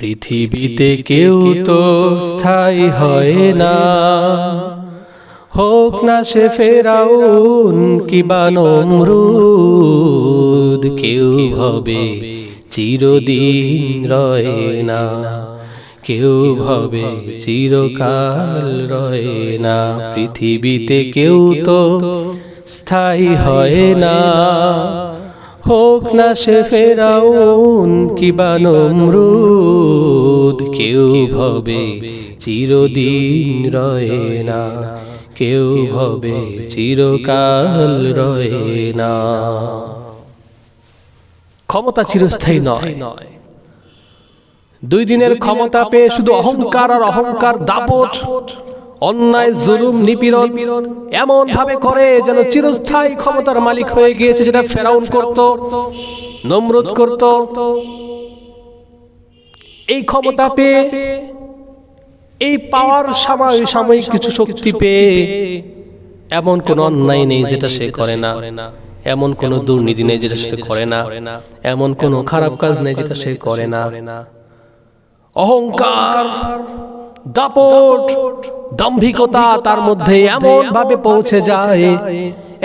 পৃথিবীতে কেউ তো স্থায়ী হয় না। হোক না সে ফেরাউন কিবা নমরুদ, কেউ হবে চিরদিন রয় না। কেউ হবে চিরকাল রয় না। পৃথিবীতে কেউ তো স্থায়ী হয় না। হোক না সে ফেরাউন কিবা নমরুদ কেউ হবে চিরদিন রয়ে না। কেউ হবে চিরকাল রয়ে না। ক্ষমতা চিরস্থায়ী নয়। দুই দিনের ক্ষমতা পেয়ে শুধু অহংকার আর অহংকার দাপট। অন্যায়, জুলুম, নিপীড়ন এমন ভাবে করে যেন চিরস্থায়ী ক্ষমতার মালিক হয়ে গিয়েছে যেটা ফেরাউন করত, নমরুদ করত। এই ক্ষমতা পেয়ে, এই পাওয়ার সাময়িক কিছু শক্তি পেয়ে এমন কোন অন্যায় নেই যেটা সে করে না, এমন কোন দুর্নীতি নেই যেটা সে করে না, এমন কোন খারাপ কাজ নেই যেটা সে করে না। অহংকার, দাপট দাম্ভিকতা তার মধ্যে এমন ভাবে পৌঁছে যায়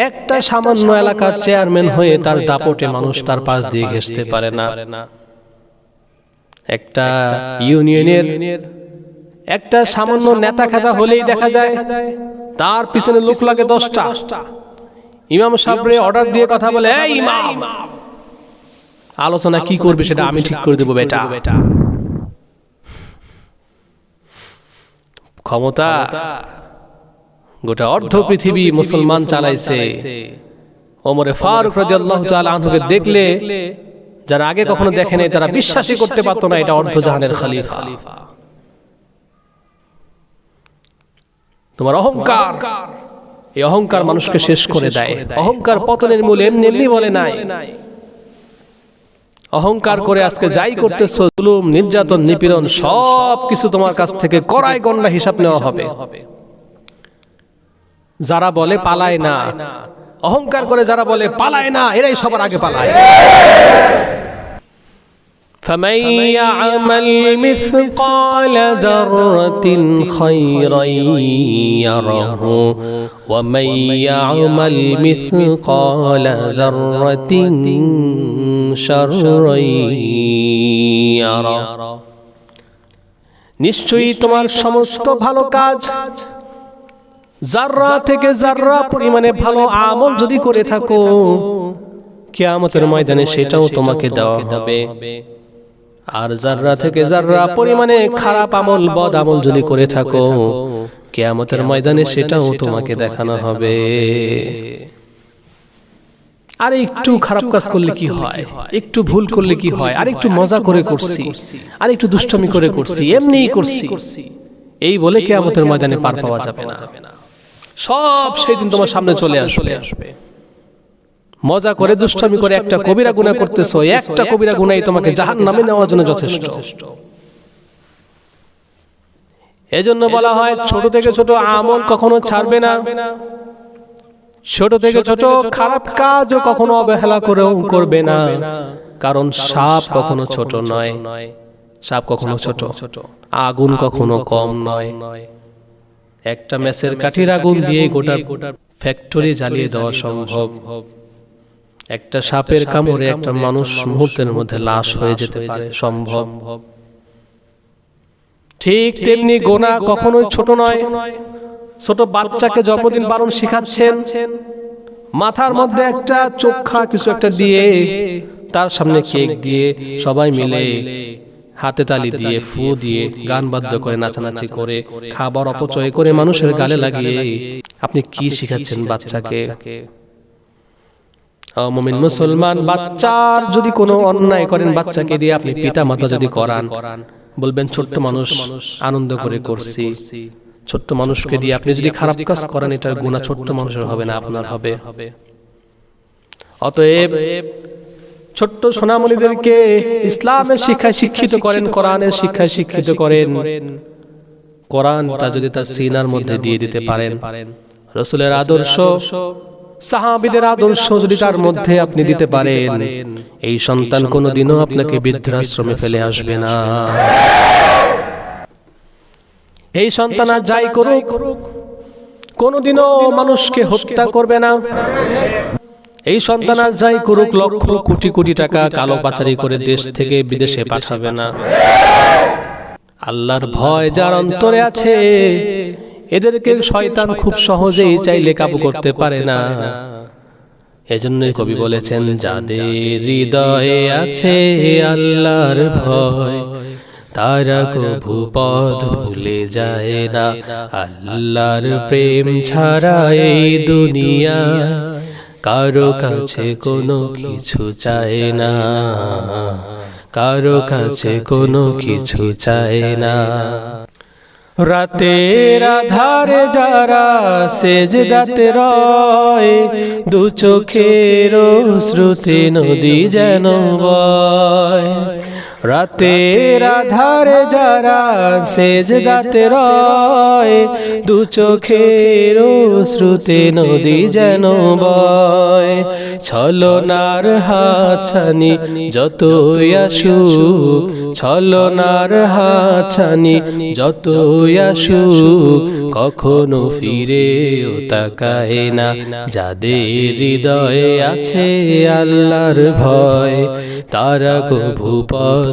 একটা সামান্য এলাকার চেয়ারম্যান হয়ে তার দাপটে মানুষ তার পাশ দিয়ে ঘেসতে পারে না। একটা ইউনিয়নের একটা সামান্য নেতা খেতা হলেই দেখা যায় তার পিছনে লোক লাগে দশটা। ইমাম সাবরে অর্ডার দিয়ে কথা বলে ইমাম আলোচনা কি করবে সেটা আমি ঠিক করে দেবো বেটা। বেটা। ক্ষমতা গোটা অর্ধ পৃথিবী মুসলমান চালাইছে। ওমরে ফারুক রাদিয়াল্লাহু তাআলা আনহুকে দেখলে যারা আগে কখনো দেখে নাই তারা বিশ্বাসই করতে পারতো না এটা অর্ধ জাহানের খলিফা। তোমার অহংকার এই অহংকার মানুষকে শেষ করে দেয়। অহংকার পতনের মূল এমনি এমনি বলে নাই। অহংকার করে আজকে যাই করতেছ জুলুম নির্যাতন নিপীড়ন সব কিছু তোমার কাছ থেকে করাই গন্ডা হিসাব নেওয়া হবে। যারা বলে পালায় না অহংকার করে যারা বলে পালায় না এরাই সবার আগে পালায়। فمن يعمل مثقال ذرة خيرا يره ومن يعمل مثقال ذرة شرا يره নিশ্চয়ই তোমার সমস্ত ভালো কাজ জাররা থেকে জাররা পরিমাণে ভালো আমল যদি করে থাকো কিয়ামতের ময়দানে সেটাও তোমাকে দেওয়া হবে আর জাররা থেকে জাররা পরিমাণে খারাপ আমল বদ আমল যদি করে থাকো কেয়ামতের ময়দানে সেটাও তোমাকে দেখানো হবে। আর একটু খারাপ কাজ করলে কি হয়? একটু ভুল করলে কি হয়? আর একটু মজা করে করছি। আর একটু দুষ্টমি করে করছি। এমনিই করছি। এই বলে কেয়ামতের ময়দানে পার পাওয়া যাবে না। সব সেই দিন তোমার সামনে চলে আসবে। আসবে। মজা করে দুষ্টামি করে একটা কবিরা গুণা করতেছো। একটা কবিরা গুণাই তোমাকে জাহান নামে নেওয়ার জন্য যথেষ্ট। এজন্য বলা হয় ছোট থেকে ছোট আমল কখনো ছাড়বে না। ছোট থেকে ছোট খারাপ কাজও কখনো অবহেলা করেও করবে না। কারণ সাপ কখনো ছোট নয়। সাপ কখনো ছোট। আগুন কখনো কম নয়। একটা মেসের কাঠির আগুন দিয়ে গোটা গোটা ফ্যাক্টরি জ্বালিয়ে দেওয়া সম্ভব। একটা সাপের কামড়ে একটা মানুষ মুহূর্তের মধ্যে লাশ হয়ে যেতে পারে সম্ভব। ঠিক তেমনি গোনা কখনোই ছোট নয়। ছোট বাচ্চাকে জন্মদিন পালন শিখাচ্ছেন মাথার মধ্যে একটা চোখা কিছু একটা দিয়ে তার সামনে কেক দিয়ে সবাই মিলে হাতে তালি দিয়ে ফু দিয়ে গান বাদ্য করে নাচানাচি করে খাবার অপচয় করে মানুষের গালে লাগিয়ে আপনি কি শিখাচ্ছেন বাচ্চাকে? মমিন মুসলমান বাচ্চার যদি কোনো অন্যায় করেন বাচ্চাকে দিয়ে আপনি পিতা মাতা যদি করান বলবেন ছোট্ট মানুষ আনন্দ করে করছি। ছোট্ট মানুষকে দিয়ে আপনি যদি খারাপ কাজ করেন এটার গুণা ছোট্ট মানুষের হবে না আপনার হবে। অতএব ছোট্ট সোনামণিদেরকে ইসলামের শিক্ষায় শিক্ষিত করেন কোরআনের শিক্ষায় শিক্ষিত করেন। কোরআনটা যদি তার সিনার মধ্যে দিয়ে দিতে পারেন। রসুলের আদর্শ সাহাবিদের আদর্শ যদি তার মধ্যে আপনি দিতে পারেন, এই সন্তান কোনোদিনও আপনাকে বৃদ্ধাশ্রমে ফেলে আসবে না। এই সন্তান আর যাই করুক, কোনোদিনও মানুষকে হত্যা করবে না। এই সন্তান আর যাই করুক, লক্ষ কোটি কোটি টাকা কালো পাচারি করে দেশ থেকে বিদেশে পাঠাবে না। আল্লাহর ভয় যার অন্তরে আছে এদেরকে শয়তান খুব সহজেই চাইলে কাবু করতে পারে না। এজন্যই কবি বলেছেন যাদের হৃদয়ে আছে আল্লাহর ভয় তারা কভু পথ ভুলে যায় না। আল্লাহর প্রেম ছাড়া এই দুনিয়া কারও কাছে কোনো কিছু চায় না। কারও কাছে কোনো কিছু চায় না। রাতের আধারে যারা সেজদাতে রয় দু চোখের শ্রুতি নদী যেন বয়। রাতের আধারে যারা সেজদাতে রয়, দু চোখের শ্রুতে নদী যেন বয়। ছলনার হাছানি যতই আসু ছলনার হাছানি যতই আসু কখনো ফিরে ফিরেও তাকায় না যাদের হৃদয়ে আছে আল্লাহর ভয়। তারা কভু পথ